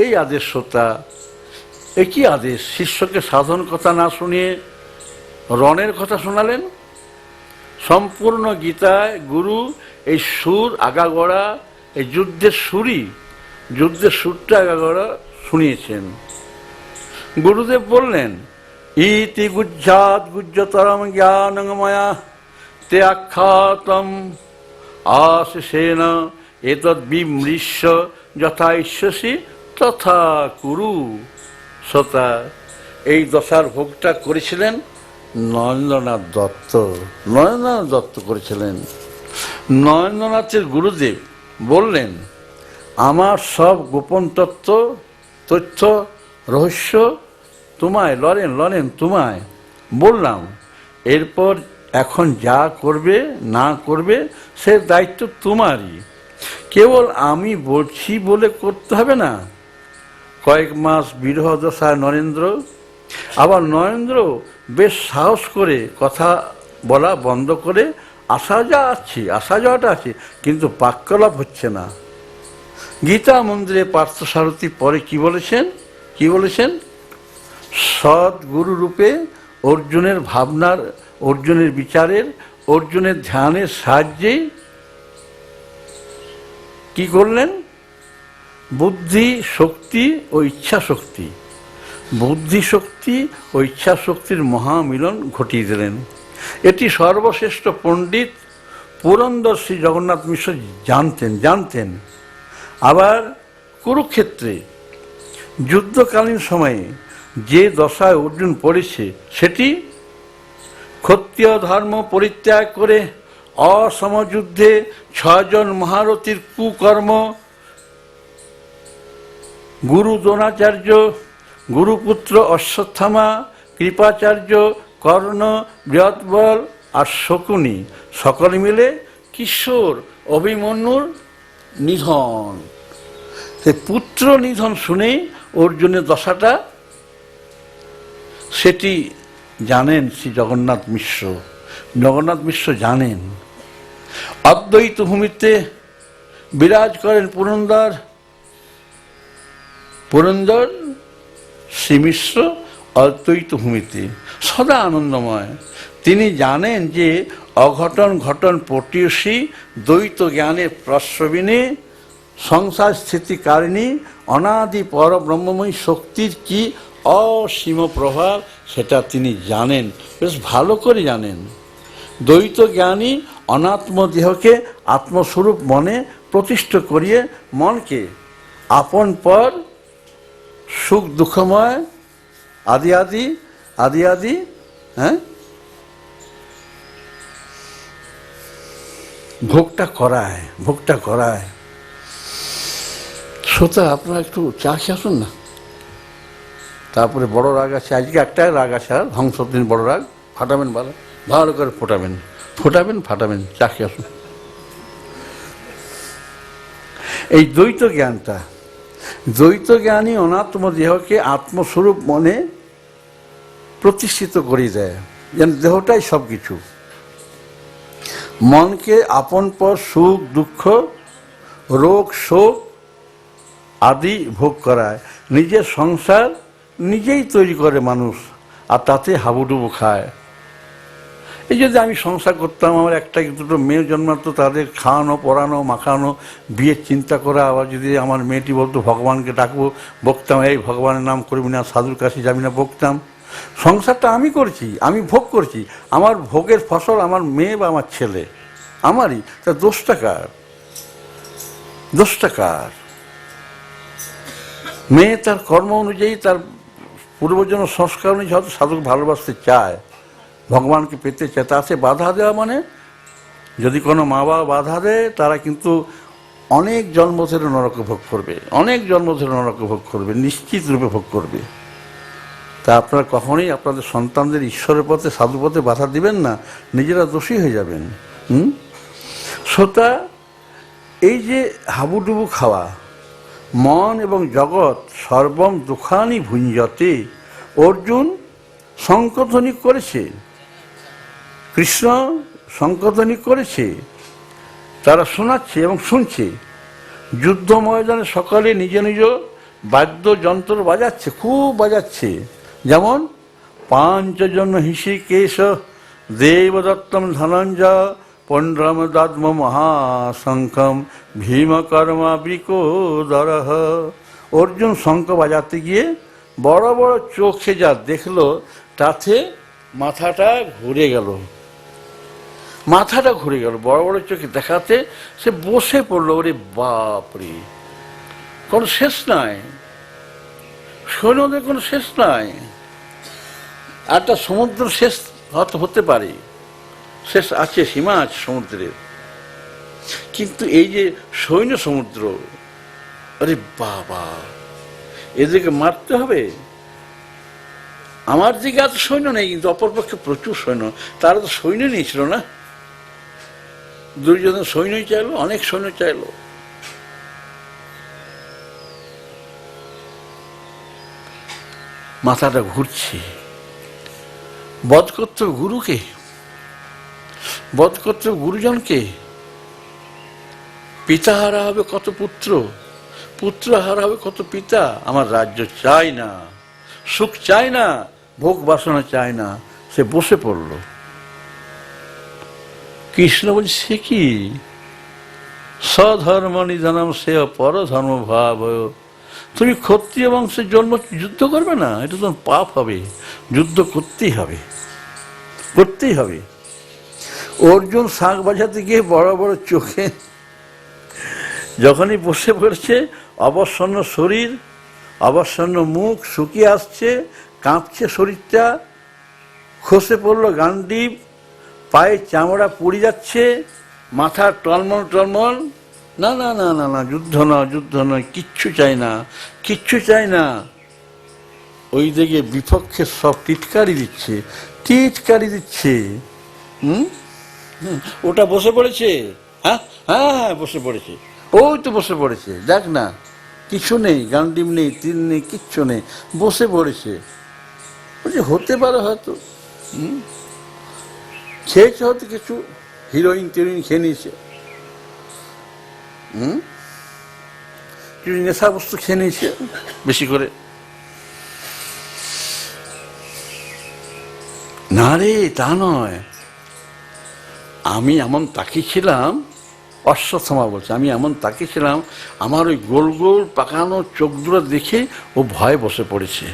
এই আদেশ শ্রোতা এ কি আদেশ? শিষ্যকে সাধন কথা না শুনিয়ে রণের কথা শোনালেন? সম্পূর্ণ গীতায় গুরু, এই সুর আগাগড়া, এই যুদ্ধের সুরই, যুদ্ধের সুরটা আগাগড়া শুনিয়েছেন। গুরুদেব বললেন, ইতি গুজ্জাত গুজ্জতরম জ্ঞানময়া তে আখ্যাতম আশেষেন, এতদ বিমৃশ্য যথা ঈশ্বসী তথা কুরু। শ্রোতা, এই দশার ভোগটা করেছিলেন নরেন্দ্রনাথ দত্ত। নরেন্দ্রনাথ দত্ত করেছিলেন। নরেন্দ্রনাথের গুরুদেব বললেন, আমার সব গোপন তত্ত্ব, তথ্য, রহস্য তোমায়, লরেন লরেন, তোমায় বললাম। এরপর এখন যা করবে, না করবে, সে দায়িত্ব তোমারই। কেবল আমি বলছি বলে করতে হবে না? কয়েক মাস বিরহ দশায় নরেন্দ্র। আবার নরেন্দ্র বেশ সাহস করে কথা বলা বন্ধ করে আসা যা আছে আসা যাওয়াটা আছে, কিন্তু বাক্যলাভ হচ্ছে না। গীতা মন্দিরে পার্থসারথী পরে কি বলেছেন? কি বলেছেন? সৎ রূপে অর্জুনের ভাবনার, অর্জুনের বিচারের, অর্জুনের ধ্যানের সাহায্যে কি করলেন? বুদ্ধি, শক্তি ও ইচ্ছা শক্তি বুদ্ধি, শক্তি ও ইচ্ছা শক্তির মহামিলন ঘটিয়ে দিলেন। এটি সর্বশ্রেষ্ঠ পণ্ডিত পুরন্দর শ্রী জগন্নাথ মিশ্র জানতেন জানতেন। আবার কুরুক্ষেত্রে, যুদ্ধকালীন সময়ে যে দশায় অর্জুন পড়েছে, সেটি ক্ষত্রিয় ধর্ম পরিত্যাগ করে অসমযুদ্ধে ছয়জন মহারথীর কুকর্ম গুরু দ্রোণাচার্য গুরুপুত্র অশ্বত্থামা, কৃপাচার্য, কর্ণ, বৃহৎবল আর শকুনি, সকলে মিলে কিশোর অভিমন্যুর নিধন। সে পুত্র নিধন শুনেই অর্জুনের দশাটা, সেটি জানেন শ্রী জগন্নাথ মিশ্র। জগন্নাথ মিশ্র জানেন। অদ্বৈত ভূমিতে বিরাজ করেন পুরন্দর পুরন্দর শ্রী মিশ্র অদ্বৈত ভূমিতে। সদা আনন্দময়। তিনি জানেন যে অঘটন, ঘটন পটীয়সী দ্বৈত জ্ঞানের প্রশ্রবিনে সংসার স্থিতিকারিণী, অনাদি পর ব্রহ্মময়ী শক্তির কি অসীম প্রভাব, সেটা তিনি জানেন। বেশ ভালো করে জানেন। দ্বৈত জ্ঞানী অনাত্ম দেহকে আত্মস্বরূপ মনে প্রতিষ্ঠ করিয়ে মনকে আপন পর সুখ দুঃখময়, আদি আদি আদি আদি হ্যাঁ? ভোগটা করায় ভোগটা করায়। শ্রোতা, আপনারা একটু চা আসুন না? তারপরে বড় রাগ আছে। আজকে একটা রাগ আছে আর ধ্বংসদিন বড় রাগ। ফাটাবেন ভালো ভালো করে ফোটাবেন। ফোটাবেন, ফাটাবেন, চা আসুন। এই দ্বৈত জ্ঞানটা দ্বৈত জ্ঞানী অনাত্ম দেহকে আত্মস্বরূপ মনে প্রতিষ্ঠিত করে দেয়। যেন দেহটাই সব কিছু মনকে আপন পর সুখ, দুঃখ, রোগ, শোক আদি ভোগ করায়। নিজের সংসার নিজেই তৈরি করে মানুষ, আর তাতে হাবুডুবু খায়। এই যদি আমি সংসার করতাম, আমার একটা দুটো মেয়ে জন্মাতো, তাদের খাওয়ানো, পড়ানো, মাখানো, বিয়ের চিন্তা করা, আবার যদি আমার মেয়েটি বলতো, ভগবানকে ডাকবো, বকতাম, এই ভগবানের নাম করবি না, সাধুর কাছে যাবি না, বকতাম। সংসারটা আমি করছি, আমি ভোগ করছি। আমার ভোগের ফসল আমার মেয়ে বা আমার ছেলে, আমারই। তা দোষটা কার? দোষটা কার? মেয়ে তার কর্ম অনুযায়ী তার পূর্বজন্ম সংস্কার অনুযায়ী হয়তো সাধক ভালোবাসতে চায় ভগবানকে পেতে চায় তাতে বাধা দেওয়া মানে যদি কোনো মা বাবা বাধা দেয়, তারা কিন্তু অনেক জন্ম ধরে নরক ভোগ করবে, অনেক জন্ম ধরে নরক ভোগ করবে, নিশ্চিত রূপে ভোগ করবে। তা আপনারা কখনোই আপনাদের সন্তানদের ঈশ্বরের পথে সাধু পথে বাধা দিবেন না, নিজেরা দোষী হয়ে যাবেন। হুম? শ্রোতা, এই যে হাবুডুবু খাওয়া, মন এবং জগৎ সর্বম দুখানি ভুঞ্জতে, অর্জুন সংকোধনী করেছে। কৃষ্ণ সংকোধনী করেছে, তারা শোনাচ্ছে এবং শুনছে। যুদ্ধ ময়দানে সকালে নিজ নিজ বাদ্যযন্ত্র বাজাচ্ছে, খুব বাজাচ্ছে। যেমন পাঞ্চজন হিষিকেশ, দেবদত্তম ধনঞ্জয় পণ্ড্রম দদ্ম মহাশঙ্খম, ভীমকর্মা বিকোদর অর্জুন শঙ্খ বাজাতে গিয়ে বড় বড় চোখে যা দেখল, তাতে মাথাটা ঘুরে গেল। মাথাটা ঘুরে গেল, বড় বড় চোখে দেখাতে সে বসে পড়ল, ওরে বাপরে, কোনো শেষ নাই। সৈন্যদের কোনো শেষ নাই। একটা সমুদ্র শেষ হয়তো হতে পারে, শেষ আছে, সীমা আছে সমুদ্রের। কিন্তু এই যে সৈন্য সমুদ্র আরে বাবা, এদেরকে মারতে হবে? আমার দিকে এত সৈন্য নেই, কিন্তু অপরপক্ষে প্রচুর সৈন্য, তারা তো সৈন্য নিয়েছিল না? দুর্যোধন সৈন্যই চাইলো, অনেক সৈন্য চাইলো। মাথাটা ঘুরছে। বধ করতে গুরুকে বধ করতে গুরুজনকে, পিতা হারা হবে কত পুত্র পুত্র হারা হবে কত পিতা, আমার রাজ্য চাই না, সুখ চাই না, ভোগ বাসনা চাই না, সে বসে পড়ল। কৃষ্ণ বলছে কি? স্বধর্ম নিধনম সে পরধর্ম ভাব তুমি ক্ষত্রিয় বংশের জন্ম যুদ্ধ করবে না? এটা তোমার পাপ হবে। যুদ্ধ করতেই হবে। করতেই হবে। অর্জুন শাঁখ বাজাতে গিয়ে বড় বড় চোখে যখনই বসে পড়ছে, অবসন্ন শরীর, অবসন্ন মুখ শুকিয়ে আসছে, কাঁপছে শরীরটা, খসে পড়ল গান্ডীব পায়ে চামড়া পড়ে যাচ্ছে, মাথা টলমল টলমল। না না না না না, যুদ্ধ না, যুদ্ধ নয় কিচ্ছু চাই না, কিচ্ছু চাই না। ওই দিকে বিপক্ষে সব টিটকারি দিচ্ছে টিটকারি দিচ্ছে। হুম? ওটা বসে পড়েছে। হ্যাঁ হ্যাঁ হ্যাঁ বসে পড়েছে। ওই তো বসে পড়েছে, দেখ না, কিছু নেই গান্ডিম নেই, তিন নেই, কিচ্ছু নেই, বসে পড়েছে। হতে পারে হয়তো। হুম? খেয়েছে হয়তো কিছু হিরোইন টিরোইন খেয়ে নিয়েছে। হুম? কিছু নেশা বস্তু খেয়ে নিয়েছে। বেশি করে। না রে তা নয়। আমি এমন তাকিয়েছিলাম অশ্বত্থমা বলছে আমি এমন তাকিয়েছিলাম আমার ওই গোল গোল পাকানো চোখ দুটো দেখে ও ভয় বসে পড়েছে।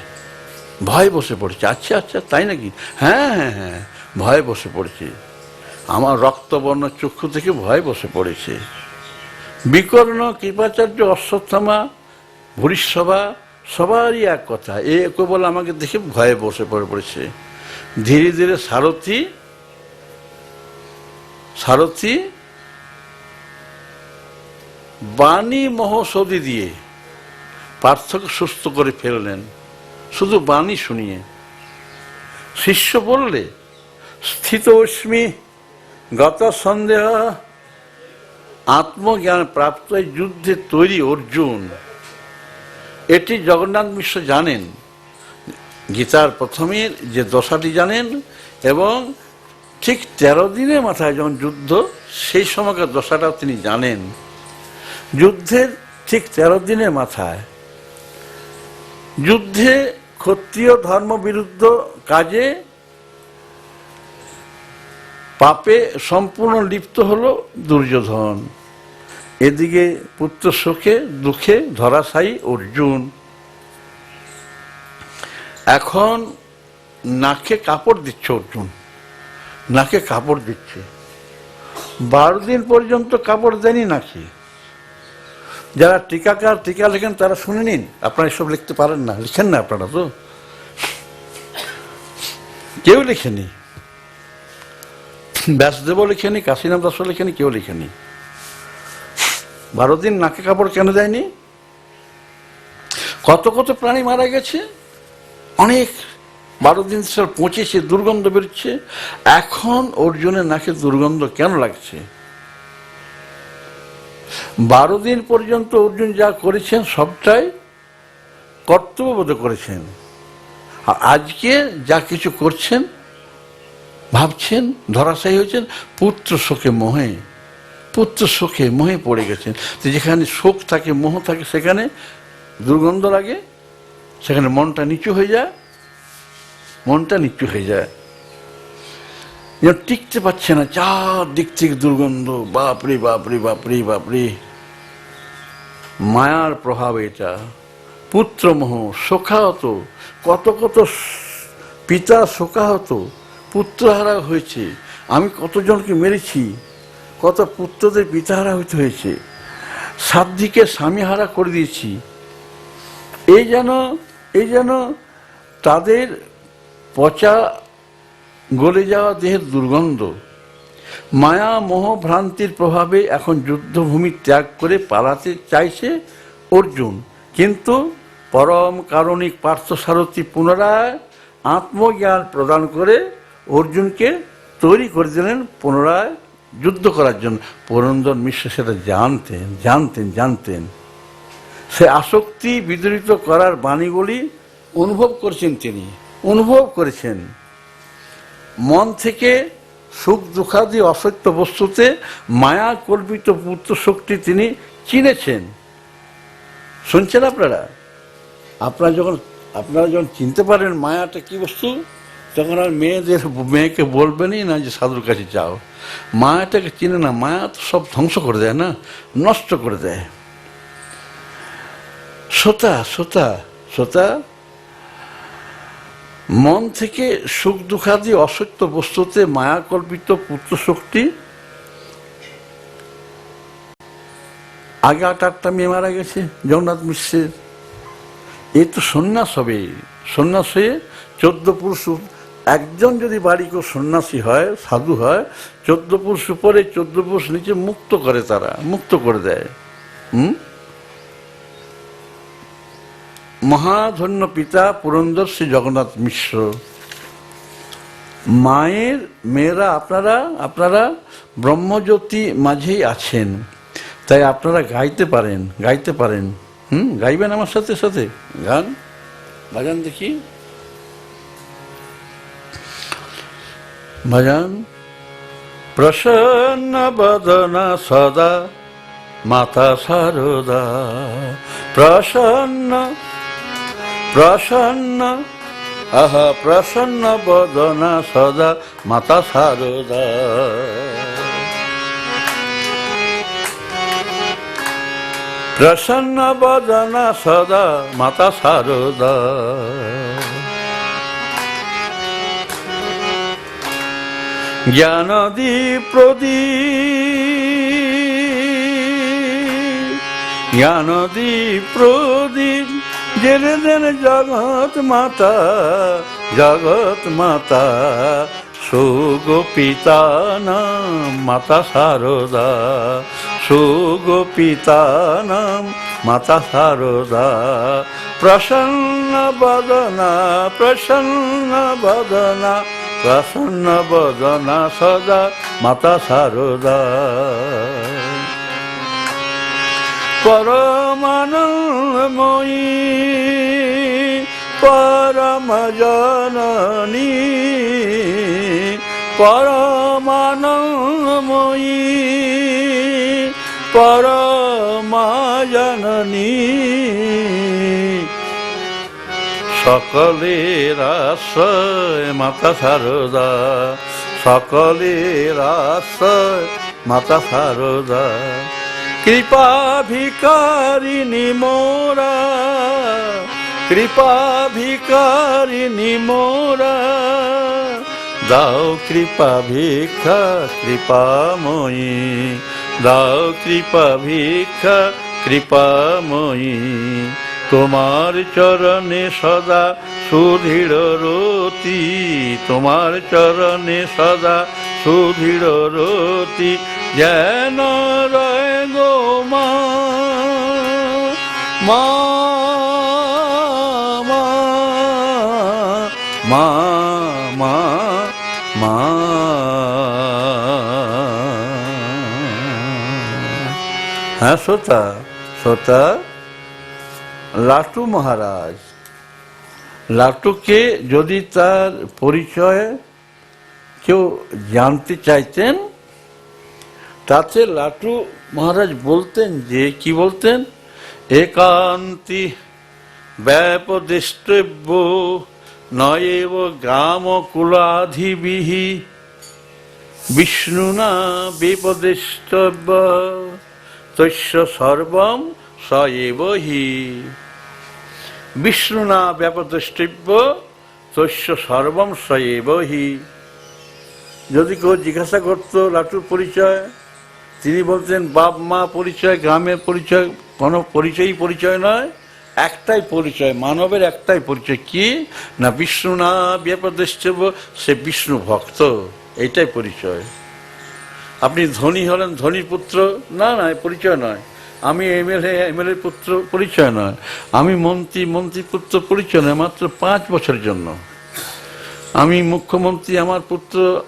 ভয় বসে পড়েছে। আচ্ছা আচ্ছা তাই নাকি? হ্যাঁ হ্যাঁ হ্যাঁ। ভয় বসে পড়েছে। আমার রক্তবর্ণ চক্ষু থেকে ভয় বসে পড়েছে। বিকর্ণ, কৃপাচার্য, অশ্বত্থমা ভূরিসভা সবারই এক কথা, এ কেবল আমাকে দেখে ভয়ে বসে পড়ে পড়েছে। ধীরে ধীরে সারথি সারথি, বাণী মহৌষধি দিয়ে পার্থক্য সুস্থ করে ফেললেন। শুধু বাণী শুনিয়ে। শিষ্য বললে স্থিত অস্মি গত সন্দেহ আত্মজ্ঞান প্রাপ্ত যুদ্ধে তৈরি অর্জুন। এটি জগন্নাথ মিশ্র জানেন। গীতার প্রথমের যে দশাটি জানেন এবং ঠিক তেরো দিনের মাথায় যখন যুদ্ধ, সেই সময়কার দশাটাও তিনি জানেন। যুদ্ধের ঠিক তেরো দিনের মাথায়। যুদ্ধে ক্ষত্রিয় ধর্ম বিরুদ্ধ কাজে পাপে সম্পূর্ণ লিপ্ত হলো দুর্যোধন। এদিকে পুত্র শোকে, দুঃখে ধরাশায়ী অর্জুন। এখন নাকে কাপড় দিচ্ছে অর্জুন। নাকে কাপড় দিচ্ছে। বারো দিন পর্যন্ত কাপড় দেয়নি নাকি? যারা টিকাকার, টিকা লেখেন, তারা শুনে নিন। আপনারা এসব লিখতে পারেন না। লিখেন না আপনারা তো। কেউ লেখেনি। ব্যাসদেবও লেখেনি, কাশীনাথ দাসও লেখেনি, কেউ লেখেনি। বারো দিন নাকে কাপড় কেন দেয়নি? কত কত প্রাণী মারা গেছে? অনেক। বারো দিন স্যার পচেছে দুর্গন্ধ বেরোচ্ছে। এখন অর্জুনের নাকে দুর্গন্ধ কেন লাগছে? বারো দিন পর্যন্ত অর্জুন যা করেছেন, সবটাই কর্তব্যবোধ করেছেন। আর আজকে যা কিছু করছেন ভাবছেন, ধরাশায়ী হয়েছেন, পুত্র শোকে মোহে, পুত্র শোকে মোহে পড়ে গেছেন। তো যেখানে শোক থাকে, মোহ থাকে, সেখানে দুর্গন্ধ লাগে, সেখানে মনটা নিচু হয়ে যায়, মনটা নিচু হয়ে যায়। যেন টিকতে পারছে না চার দিক থেকে দুর্গন্ধ, বাপরে বাপরে বাপরে বাপরে। মায়ার প্রভাব এটা। পুত্রমোহ শোকাহত, কত কত পিতা শোকাহত পুত্রহারা হয়েছে। আমি কতজনকে মেরেছি, কত পুত্রদের পিতাহারা হইতে হয়েছে, সাধ্যিকে স্বামীহারা করে দিয়েছি। এই যেন এই যেন তাদের পচা গলে যাওয়া দেহের দুর্গন্ধ, মায়া মোহ ভ্রান্তির প্রভাবে এখন যুদ্ধভূমি ত্যাগ করে পালাতে চাইছে অর্জুন। কিন্তু পরম কারণিক পার্থসারথী পুনরায় আত্মজ্ঞান প্রদান করে অর্জুনকে তৈরি করে দিলেন পুনরায় যুদ্ধ করার জন্য। পুরন্দর মিশ্র সেটা জানতেন জানতেন জানতেন। সে আসক্তি বিদরিত করার বাণীগুলি অনুভব করেছেন তিনি, অনুভব করেছেন। মন থেকে সুখ দুঃখাদি অসত্য বস্তুতে মায়া কল্পিত পুত্র শক্তি তিনি চিনেছেন। শুনছেন আপনারা? আপনারা যখন আপনারা যখন চিনতে পারেন মায়াটা কি বস্তু তখন আর মেয়েদের মেয়েকে বলবেনই না যে সাধুর কাছে যাও। মায়াটাকে চিনে না, মায়া তো সব ধ্বংস করে দেয় না, নষ্ট করে দেয়। শ্রোতা শ্রোতা শ্রোতা, মন থেকে সুখ দুঃখাদি অসত্য বস্তুতে মায়াকল্পিত পুত্র শক্তি। আগে আট আটটা মেয়ে মারা গেছে, জগন্নাথ মিশ্রের। এই তো সন্ন্যাস হবে সন্ন্যাস হয়ে চোদ্দ পুরুষ একজন যদি বাড়ি কেউ সন্ন্যাসী হয়, সাধু হয়, চোদ্দ পুরুষ উপরে, চোদ্দ পুরুষ নিচে মুক্ত করে তারা, মুক্ত করে দেয়। হুম? মহাধন্য পিতা পুরন্দর শ্রী জগন্নাথ মিশ্র। মায়ের, মেয়েরা আপনারা আপনারা ব্রহ্মজ্যোতি মাঝেই আছেন, তাই আপনারা গাইতে পারেন গাইতে পারেন। হুম? গাইবেন আমার সাথে সাথে? গান? বাজান দেখি। বাজান প্রসন্ন বদনা সদা, মাতা সারদা। প্রসন্ন প্রসন্ন, আহা, প্রসন্ন বদনা সদা, মাতা সারদা। প্রসন্ন বদনা সদা, মাতা সারদা জ্ঞানদীপ প্রদীপ জ্ঞানদীপ প্রদীপ, জেনে দেন জগৎ মাতা জগৎ মাতা, সুগোপিতা নাম মাতা সারদা, সুগোপিতা নাম মাতা সারদা, প্রসন্ন বদনা প্রসন্ন বদনা প্রসন্ন বদনা সদা মাতা সারদা পরমানন্দময়ী পরম জননী পরমানন্দময়ী সকলের আশ্রয় মাতা সারদা, সকলের আশ্রয় মাতা সারদা। কৃপা ভিকারিণী মোরা, কৃপা ভিকারিণী মোরা। দাও কৃপা ভিক্ষা, কৃপাময়ী, দাও কৃপা ভিক্ষা, কৃপাময়ী। তোমার চরণে সদা সুদৃঢ় রতি, তোমার চরণে সদা সুদৃঢ় রতি, যেন রয় গো মা। মা মা মা হ্যাঁ শ্রোতা শ্রোতা। লাটু মহারাজ, লাটুকে যদি তার পরিচয় কেউ জানতে চাইতেন, তাতে লাটু মহারাজ বলতেন যে, কি বলতেন? একান্তি ব্যাপদিষ্টব্য নয়েব গ্রাম কুলাধিবিহি বিষ্ণুনা বিপদিষ্টব্য তস্য সর্বম স এব হি। বিষ্ণুনা ব্যাপদৃষ্টব্য তস্য সর্বম স হি। যদি কেউ জিজ্ঞাসা করতো লাটুর পরিচয়, তিনি বলতেন, বাপ, মা পরিচয় গ্রামের পরিচয়, কোনো পরিচয়ই পরিচয় নয়, একটাই পরিচয়, মানবের একটাই পরিচয় কি? না বিষ্ণু না ব্যাপদেশ্বব সে বিষ্ণু ভক্ত, এইটাই পরিচয়। আপনি ধনী হলেন, ধনীর পুত্র? না না পরিচয় নয়। আমি এমএলএ এমএলএ পুত্র পরিচয় নয়। আমি মন্ত্রী মন্ত্রী পুত্র পরিচয় নয়, মাত্র পাঁচ বছরের জন্য। আমি মুখ্যমন্ত্রী, আমার পুত্র,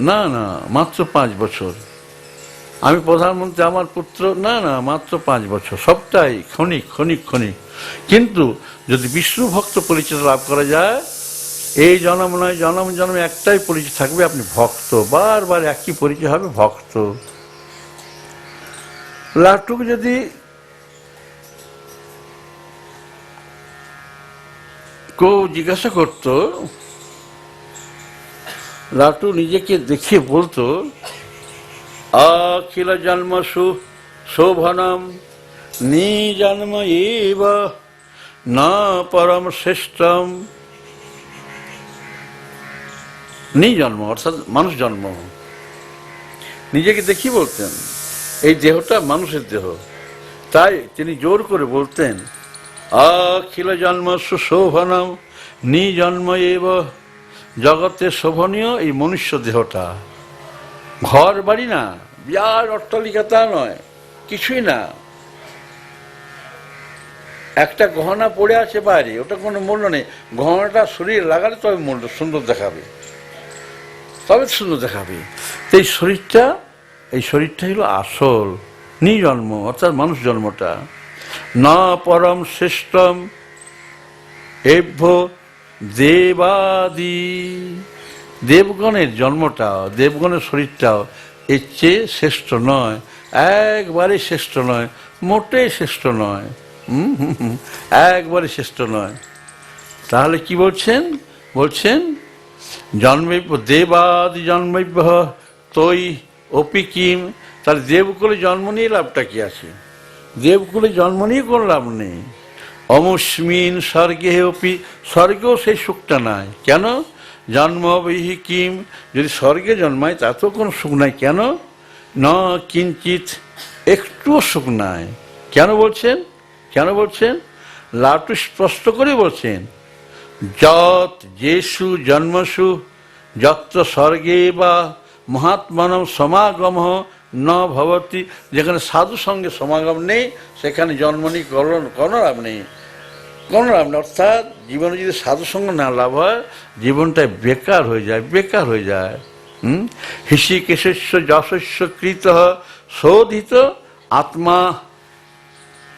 না না, মাত্র পাঁচ বছর। আমি প্রধানমন্ত্রী, আমার পুত্র, না না, মাত্র পাঁচ বছর। সবটাই ক্ষণিক ক্ষণিক ক্ষণিক। কিন্তু যদি বিষ্ণু ভক্ত পরিচয় লাভ করা যায়, এই জন্ম নয়, জন্ম জন্ম একটাই পরিচয় থাকবে, আপনি ভক্ত। বারবার একই পরিচয় হবে, ভক্ত। লাটুক যদি কেউ জিজ্ঞাসা করতো লাটু নিজেকে দেখিয়ে বলতো অখিল জন্মসু শোভনম, নি জন্ম এব না পরম শ্রেষ্ঠম। নি জন্ম, অর্থাৎ মানুষ জন্ম। নিজেকে দেখি বলতেন। এই দেহটা মানুষের দেহ। তাই তিনি জোর করে বলতেন অখিল জন্ম সুশোভনম নি জন্ম এব। জগতের শোভনীয় এই মনুষ্য দেহটা। ঘর বাড়ি না বিরাট অট্টালিকা তা নয়, কিছুই না। একটা গহনা পড়ে আছে বাইরে, ওটা কোনো মূল্য নেই। গহনাটা শরীর লাগালে তবে মূল্য সুন্দর দেখাবে। তবে সুন্দর দেখাবে। এই শরীরটা এই শরীরটা হলো আসল নিজন্ম অর্থাৎ মানুষ জন্মটা। না পরম শ্রেষ্ঠম এভ্য দেবাদি। দেবগণের জন্মটাও, দেবগণের শরীরটাও এর চেয়ে শ্রেষ্ঠ নয়, একবারে শ্রেষ্ঠ নয়, মোটেই শ্রেষ্ঠ নয়। একবারে শ্রেষ্ঠ নয়। তাহলে কি বলছেন? বলছেন জন্মৈব দেবাদি জন্মৈব তৈ অপি কিম, তাহলে দেবকুলে জন্ম নিয়ে লাভটা কি আছে? দেবকুলে জন্ম নিয়ে কোনো লাভ নেই। অমুস্মিন স্বর্গে অপি, স্বর্গেও সেই সুখটা নাই। কেন? জন্মবিহি কিম, যদি স্বর্গে জন্মায় তাতেও কোনো সুখ নাই। কেন? ন কিঞ্চিত একটুও সুখ নাই। কেন বলছেন? কেন বলছেন? লাটু স্পষ্ট করে বলছেন, যত যেসু জন্মসু, যত্র স্বর্গে বা মহাত্মানম সমাগম ন ভবতি। যেখানে সাধু সঙ্গে সমাগম নেই, সেখানে জন্ম নেই কোনো লাভ নেই। কোনো লাভ নেই। অর্থাৎ জীবনে যদি সাধু সঙ্গ না লাভ হয়, জীবনটা বেকার হয়ে যায়, বেকার হয়ে যায়। হুম? হিসিকেশস্য যশস্য কৃত শোধিত। আত্মা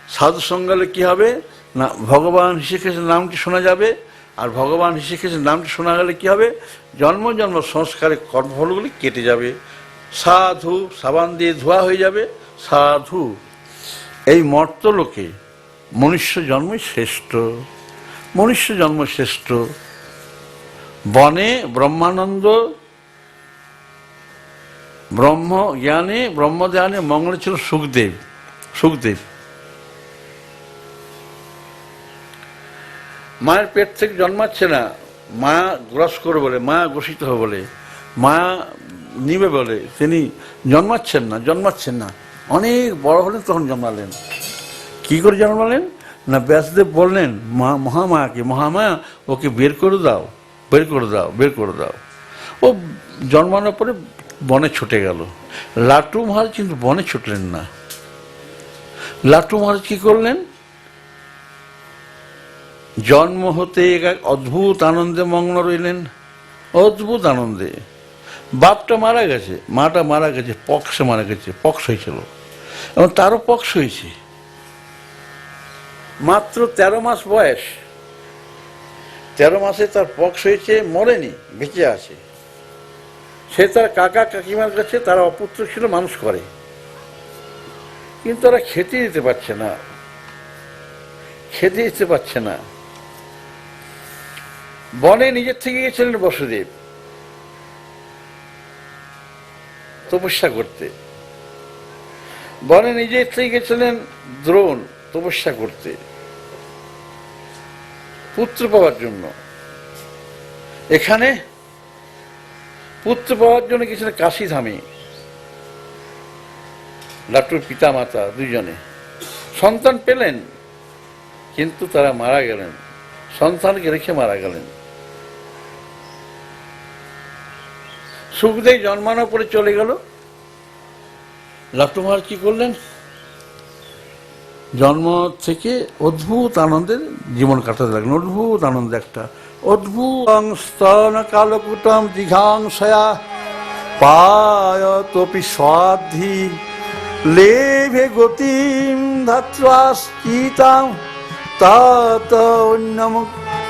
সাধু সঙ্গালে কি হবে? না, ভগবান ঋষিকেশের নামটি শোনা যাবে। আর ভগবান ঋষিকেশের নামটি শোনা গেলে কী হবে? জন্ম জন্ম সংস্কারের কর্মফলগুলি কেটে যাবে। সাধু সাবান দিয়ে ধোয়া হয়ে যাবে। সাধু। এই মর্তলোকে মনুষ্য জন্মই শ্রেষ্ঠ। মনুষ্য জন্ম শ্রেষ্ঠ। বনে ব্রহ্মানন্দ ব্রহ্ম জ্ঞানে ব্রহ্মজ্ঞানে মঙ্গল ছিল সুখদেব। সুখদেব। মায়ের পেট থেকে জন্মাচ্ছে না, মা গ্রস করবে বলে, মা ঘোষিত বলে, মা নিবে বলে, তিনি জন্মাচ্ছেন না জন্মাচ্ছেন না। অনেক বড় হলেন, তখন জন্মালেন। কি করে জন্মালেন? না, ব্যাসদেব বললেন, মা মহামায়াকে মহামায়া ওকে বের করে দাও, বের করে দাও, বের করে দাও। ও জন্মানোর পরে বনে ছুটে গেল। লাটু মহারাজ কিন্তু বনে ছুটলেন না। লাটু মহারাজ কি করলেন? জন্ম হতে এক অদ্ভুত আনন্দে মগ্ন রইলেন। অদ্ভুত আনন্দে। বাপটা মারা গেছে, মাটা মারা গেছে পক্সে মারা গেছে পক্স হয়েছিল। এবং তারও পক্স হয়েছে। মাত্র তেরো মাস বয়স। তেরো মাসে তার পক্স হয়েছে, মরেনি, বেঁচে আছে। সে তার কাকা, কাকিমার কাছে তারা অপুত্র ছিল, মানুষ করে। কিন্তু তারা খেতে দিতে পারছে না। খেতে দিতে পারছে না। বনে নিজের থেকে গেছিলেন বসুদেব। তপস্যা করতে। বনে নিজের থেকে গেছিলেন দ্রোণ, তপস্যা করতে। পুত্র পাওয়ার জন্য। এখানে পুত্র পাওয়ার জন্য গেছিলেন কাশী ধামে লাটুর পিতা মাতা দুইজনে সন্তান পেলেন, কিন্তু তারা মারা গেলেন। সন্তানকে রেখে মারা গেলেন। সুখদেব জন্মানোর পরে চলে গেল। লাট্টু মহারাজ কি করলেন? জন্ম থেকে অদ্ভুত আনন্দের জীবন কাটাতে লাগলেন। অদ্ভুত আনন্দ একটা, অদ্ভুত স্তন কালকুটম জিঘাংসয়া পায়তপি স্বাধি লেভে গতিম ধাত্রাস্কিতাম তত অন্যম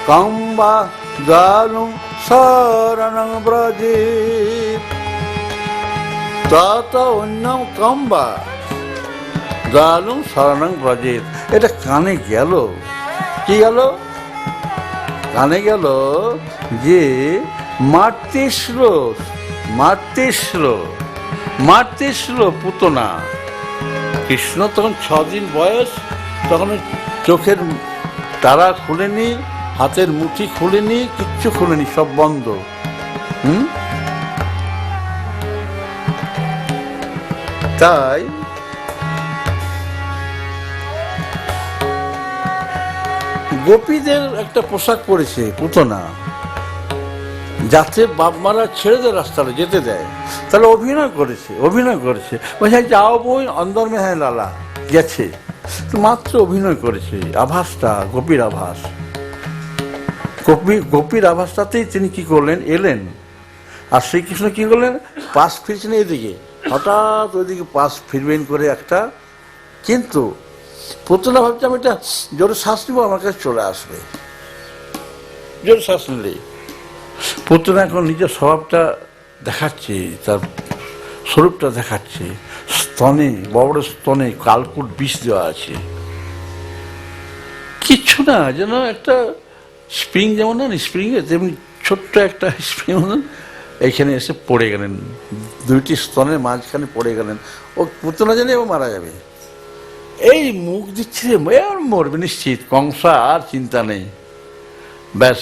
কম্বা জালুম শরণং ব্রজেত তত অন্যম কম্বা। জালুম শরণং ব্রজেত এটা কানে গেল? কি গেল? কানে গেল যে মাতৃশ্র মাতৃশ্র মাতৃশ্র পুতনা। কৃষ্ণ তখন ছদিন বয়স, তখন চোখের তারা খুলেনি হাতের মুঠি খুলেনি, কিচ্ছু খুলেনি, সব বন্ধ। হুম? তাই? গোপীদের একটা পোশাক পরেছে, পুতনা। যাতে বাপ মারা ছেড়ে দেয় রাস্তাটা যেতে দেয়। তাহলে অভিনয় করেছে অভিনয় করেছে। বলছে যাও বই, অন্দর মে হ্যাঁ লালা গেছে মাত্র অভিনয় করেছে, আভাসটা, গোপীর আভাস। গোপী, গোপীর আভাসটাতেই তিনি কি করলেন? এলেন। আর শ্রীকৃষ্ণ কি করলেন? পাশ ফিরছেন এদিকে। হঠাৎ ওইদিকে পাশ ফিরবেন করে একটা কিন্তু পুতলা ভাবছে আমি এটা জোরে শ্বাস নিবো আমার কাছে চলে আসবে। জোরে শ্বাস নিলেই পুতনা এখন নিজের স্বভাবটা দেখাচ্ছে, তার স্বরূপটা দেখাচ্ছে। স্তনে বড় বড় স্তনে কালকুট বিষ দেওয়া আছে। কিচ্ছু না, যেন একটা স্প্রিং যেমন না স্প্রিংয়ে তেমনি ছোট্ট একটা স্প্রিং মতন এইখানে এসে পড়ে গেলেন। দুইটি স্তনের মাঝখানে পড়ে গেলেন। ও পুতনা জানে ও মারা যাবে। এই মুখ দিচ্ছে মরবে নিশ্চিত, কংসা আর চিন্তা নেই। ব্যাস,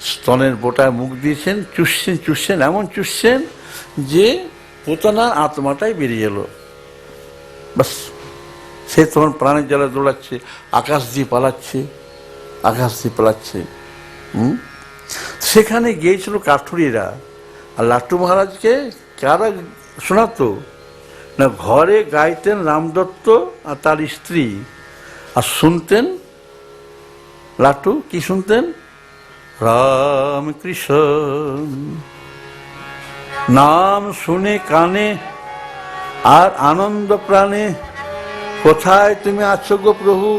স্তনের বোটায় মুখ দিয়েছেন, চুষছেন চুষছেন, এমন চুষছেন যে পোতানার আত্মাটাই বেরিয়ে এলো। ব্যাস, সে তখন প্রাণের জলে দৌড়াচ্ছে, আকাশ দিয়ে পালাচ্ছে। আকাশ পালাচ্ছে হুম? সেখানে গিয়েছিল কাঠুরিরা আর লাট্টু মহারাজকে কারা শোনাতো? না, ঘরে গাইতেন রামদত্ত আর তার স্ত্রী। আর শুনতেন? লাট্টু, কি শুনতেন? রাম কৃষ্ণ নাম শুনে কানে আর আনন্দ প্রাণে, কোথায় তুমি আছো গো প্রভু?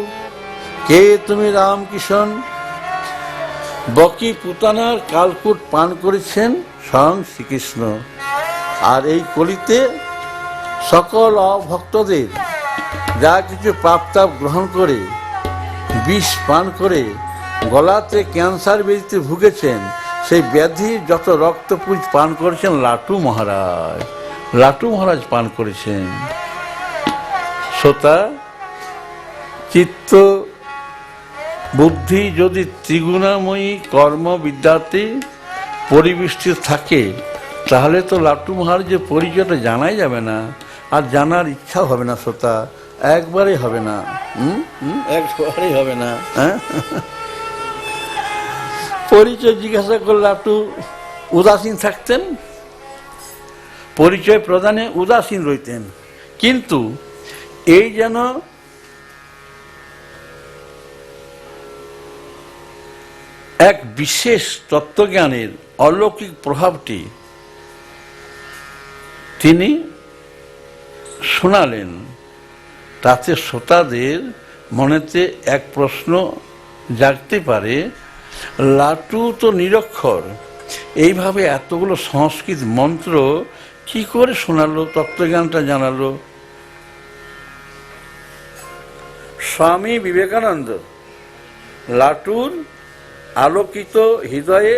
কে তুমি রামকিষণ? বকি পুতানার কালকুট পান করেছেন স্বয়ং শ্রীকৃষ্ণ। আর এই কলিতে সকল অভক্তদের যা কিছু প্রাপ্তাপ গ্রহণ করে, বিষ পান করে, গলাতে ক্যান্সার ব্যাধিতে ভুগেছেন, সেই ব্যাধির যত রক্তপুঞ্জ পান করেছেন লাটু মহারাজ। লাটু মহারাজ পান করেছেন। শ্রোতা, চিত্ত বুদ্ধি যদি ত্রিগুণাময়ী কর্ম কর্মবিদ্যাতে পরিবেষ্টিত থাকে তাহলে তো লাট্টু মহারাজের পরিচয়টা জানাই যাবে না। আর জানার ইচ্ছা হবে না শ্রোতা একবারেই হবে না। একবারেই হবে না। হ্যাঁ? পরিচয় জিজ্ঞাসা করলে একটু উদাসীন থাকতেন। পরিচয় প্রদানে উদাসীন রইতেন। কিন্তু এই যেন এক বিশেষ তত্ত্বজ্ঞানের অলৌকিক প্রভাবটি তিনি শোনালেন। তাতে শ্রোতাদের মনেতে এক প্রশ্ন জাগতে পারে, লাটু তো নিরক্ষর, এইভাবে এতগুলো সংস্কৃত মন্ত্র কি করে শোনালো, তত্ত্বজ্ঞানটা জানালো? স্বামী বিবেকানন্দ, লাটুর আলোকিত হৃদয়ে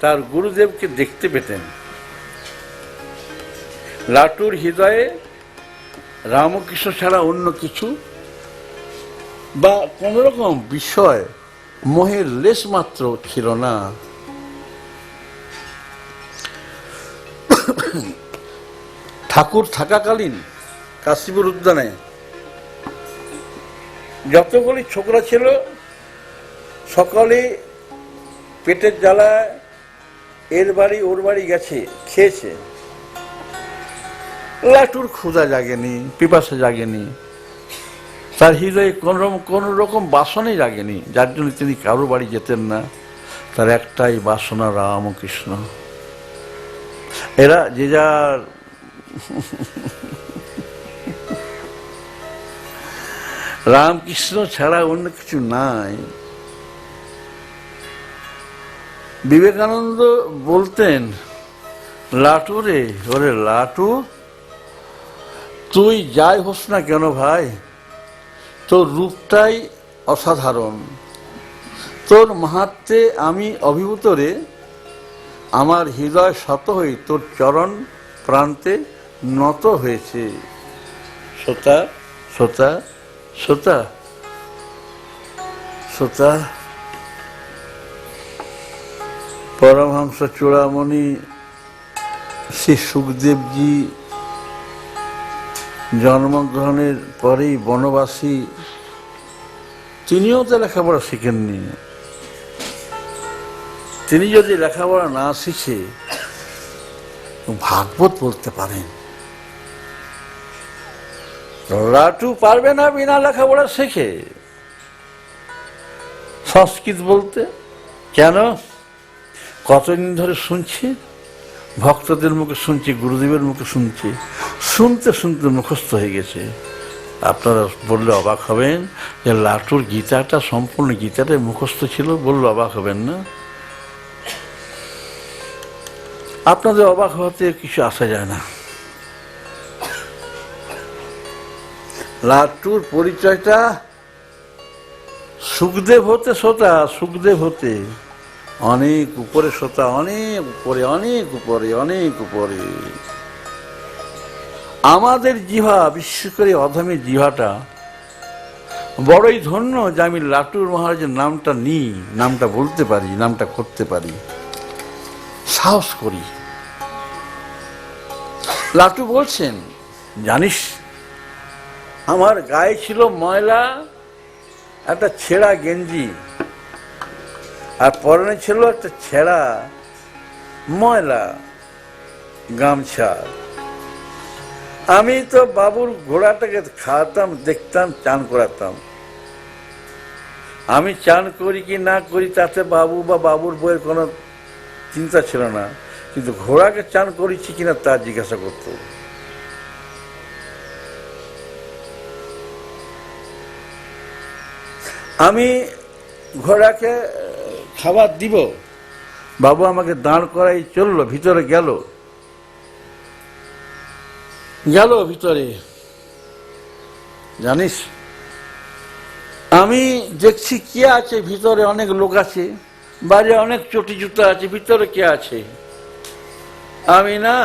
তার গুরুদেবকে দেখতে পেতেন। লাটুর হৃদয়ে রামকৃষ্ণ ছাড়া অন্য কিছু বা কোন রকম বিষয় মোহের লেশ মাত্র ছিল না। ঠাকুর থাকাকালীন কাশীপুর উদ্যানে যতগুলি ছোকরা ছিল, সকলে পেটের জ্বালায় এর বাড়ি, ওর বাড়ি গেছে, খেয়েছে। লাটুর ক্ষুধা জাগেনি, পিপাসা জাগেনি। তার হৃদয়ে কোন কোন রকম বাসনই জাগেনি, যার জন্য তিনি কারও বাড়ি যেতেন না। তার একটাই বাসনা, রামকৃষ্ণ। এরা যে যার রামকৃষ্ণ ছাড়া অন্য কিছু নাই। বিবেকানন্দ বলতেন, লাটু রে, ওরে লাটু, তুই যাই হোস না কেন ভাই? তোর রূপটাই অসাধারণ। তোর মাহাত্মে আমি অভিভূত রে। আমার হৃদয় শত হয়ে তোর চরণ প্রান্তে নত হয়েছে। শ্রোতা শ্রোতা শ্রোতা শ্রোতা পরমহংস চূড়ামণি, শ্রী সুখদেবজি, জন্মগ্রহণের পরেই বনবাসী, তিনিও তো লেখাপড়া শিখেননি। তিনি যদি লেখাপড়া না শিখে, ভাগবত বলতে পারেন। লাটু পারবে না বিনা লেখাপড়া শেখে। সংস্কৃত বলতে, কেন? কতদিন ধরে শুনছি? ভক্তদের মুখে শুনছি, গুরুদেবের মুখে শুনছি। শুনতে শুনতে মুখস্থ হয়ে গেছে। আপনারা বললে অবাক হবেন যে লাটুর গীতাটা, সম্পূর্ণ গীতাটাই মুখস্থ ছিল, বললে অবাক হবেন না। আপনাদের অবাক হতে কিছু আসা যায় না। লাটুর পরিচয়টা সুখদেব হতে, শ্রোতা, সুখদেব হতে। অনেক উপরে শ্রোতা অনেক উপরে অনেক উপরে অনেক উপরে। আমাদের জিহা বিশেষ করে অধমের জিহাটা বড়ই ধন্য যে আমি লাটুর মহারাজের নামটা নিই, নামটা বলতে পারি, নামটা করতে পারি। সাহস করি। লাটু বলছেন, জানিস, আমার গায়ে ছিল ময়লা, একটা ছেঁড়া গেঞ্জি। আর পরনে ছিল একটা ছেঁড়া ময়লা গামছা। আমি তো বাবুর ঘোড়াটাকে খাওয়াতাম, দেখতাম, চান করাতাম। আমি চান করি কি না করি তাতে বাবু বা বাবুর বইয়ের কোনো চিন্তা ছিল না। কিন্তু ঘোড়াকে চান করেছি কিনা তা জিজ্ঞাসা করতো। আমি ঘোড়াকে খাবার দিব। বাবু আমাকে দাঁড় করাই চলল ভিতরে গেল। গেল ভিতরে। জানিস আমি দেখছি কে আছে ভিতরে অনেক লোক আছে বাইরে অনেক চটি জুতো আছে ভিতরে কে আছে? আমি না